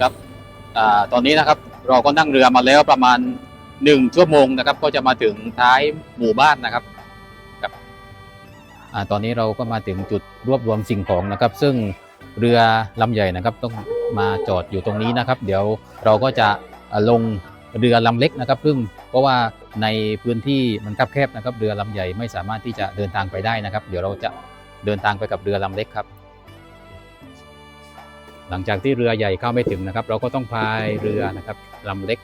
ครับอตอนนี้นะครับเราก็นั่งเรือมาแล้วประมาณหนึ่งชั่วโมงนะครับ ก็จะมาถึงท้ายหมู่บ้านนะครับครับอตอนนี้เราก็มาถึงจุดรวบรวมสิ่งของนะครับ ซึ่งเรือลำใหญ่นะครับต้องมาจอดอยู่ตรงนี้นะครับ เดี๋ยวเราก็จะลงเรือลำเล็กนะครับซึ่งเพราะว่าในพื้นที่มันคับแคบนะครับ เรือลำใหญ่ไม่สามารถที่จะเดินทางไปได้นะครับ เดี๋ยวเราจะเดินทางไปกับเรือลำเล็กครับ หลังจากที่เรือใหญ่เข้าไม่ถึงนะครับ เราก็ต้องพายเรือนะครับลำเล็ก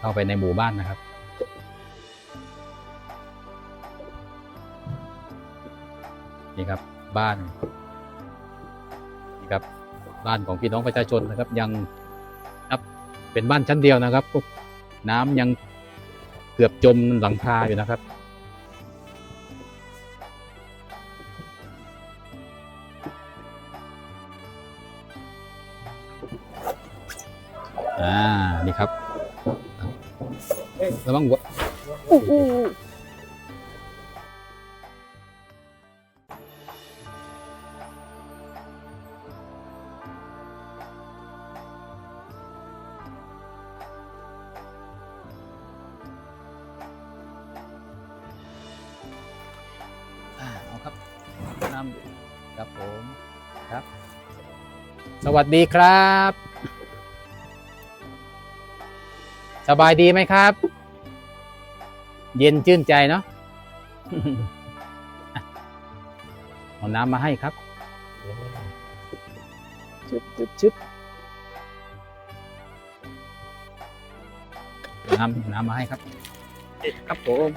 เข้าไปในหมู่บ้านนะครับ นี่ครับบ้านนี่ครับบ้านของพี่น้องประชาชนนะครับ ยังครับเป็นบ้านชั้นเดียวนะครับ น้ำยังเกือบจมหลังคาอยู่นะครับ อ่า นี่ครับ ระวังหัวอู้อู้อ่าเอาครับนำครับผม ครับ สวัสดีครับ สบายดีไหมครับ เย็นชื่นใจเนาะเอาน้ำมาให้ครับชึบชึบชึบน้ำน้ำมาให้ครับ ครับผม